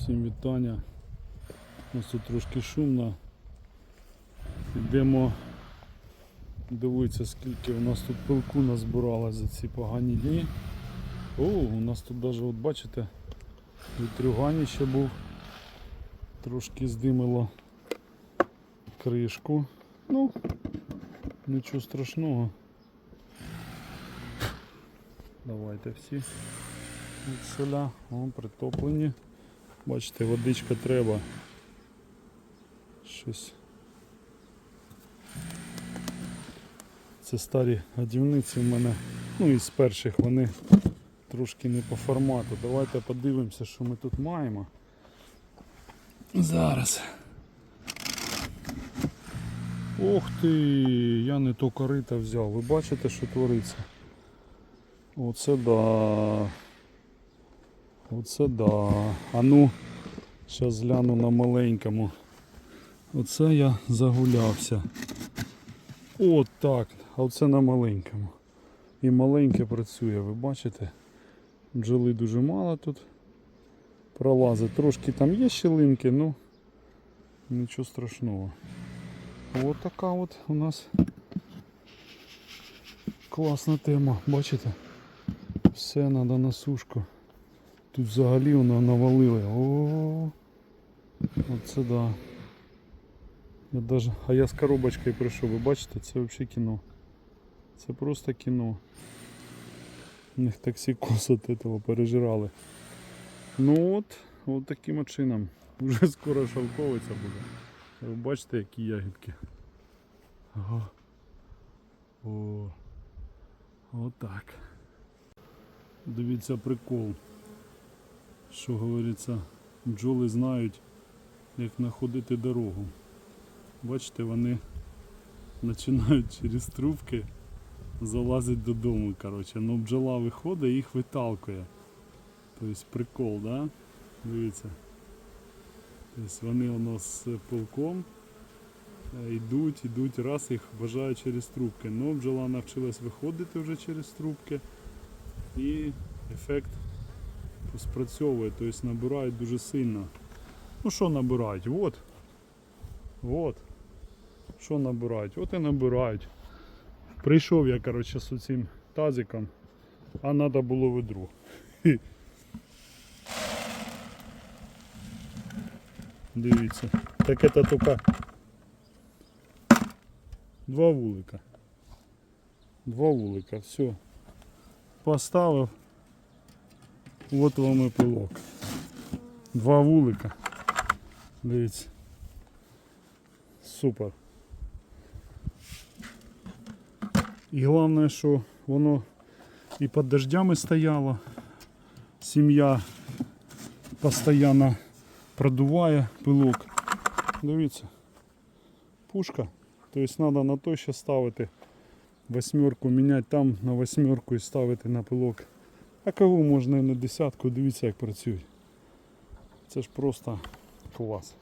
Всім вітання. У нас тут трошки шумно. Йдемо дивитися, скільки у нас тут пилку назбиралось за ці погані дні. О, у нас тут навіть, от бачите, вітрюгані ще був. Трошки здимило кришку. Ну, нічого страшного. Давайте всі від. О, притоплені. Бачите, водичка треба. Щось. Це старі годівниці в мене. Ну і з перших вони трошки не по формату. Давайте подивимося, що ми тут маємо. Зараз. Ох ти, я не то корита взяв. Ви бачите, що твориться? Оце да. Оце да. А ну, зараз гляну на маленькому. Оце я загулявся. От так. А оце на маленькому. І маленьке працює, ви бачите? Бджоли дуже мало тут. Пролазить. Трошки там є щілинки, ну нічого страшного. От така от у нас класна тема, бачите? Все треба на сушку. Тут взагалі воно навалили. О, оце да. Я даже... А я з коробочкою прийшов, ви бачите, це взагалі кіно. Це просто кіно. У них токсикоз від этого пережирали. Ну от, от таким от чином. Вже скоро шовковиця буде. Ви бачите, які ягідки. Ага. О. Отак. Дивіться прикол. Що говориться, бджоли знають, як знаходити дорогу. Бачите, вони починають через трубки залазити додому. Коротше. Ну бджола виходить і їх виталкує. Тобто прикол, да? Дивіться. Тобто вони воно з пилком е, йдуть, йдуть, раз їх бажають через трубки. Ну, бджола навчилась виходити вже через трубки і ефект спрацьовує, тобто набирають дуже сильно. Ну що набирають? От. От. Що набирають? От і набирають. Прийшов я, коротше, з цим тазиком, а треба було ведро. Дивіться. Так это тільки два вулика. Два вулика, все. Поставив. От вам і пилок. Два вулика. Дивіться. Супер. І головне, що воно і під дождями стояло. Сім'я постійно продуває пилок. Дивіться. Пушка. Тобто треба на то ще ставити восьмерку, міняти там на восьмерку і ставити на пилок. А кого можна і на десятку, дивіться як працює. Це ж просто клас.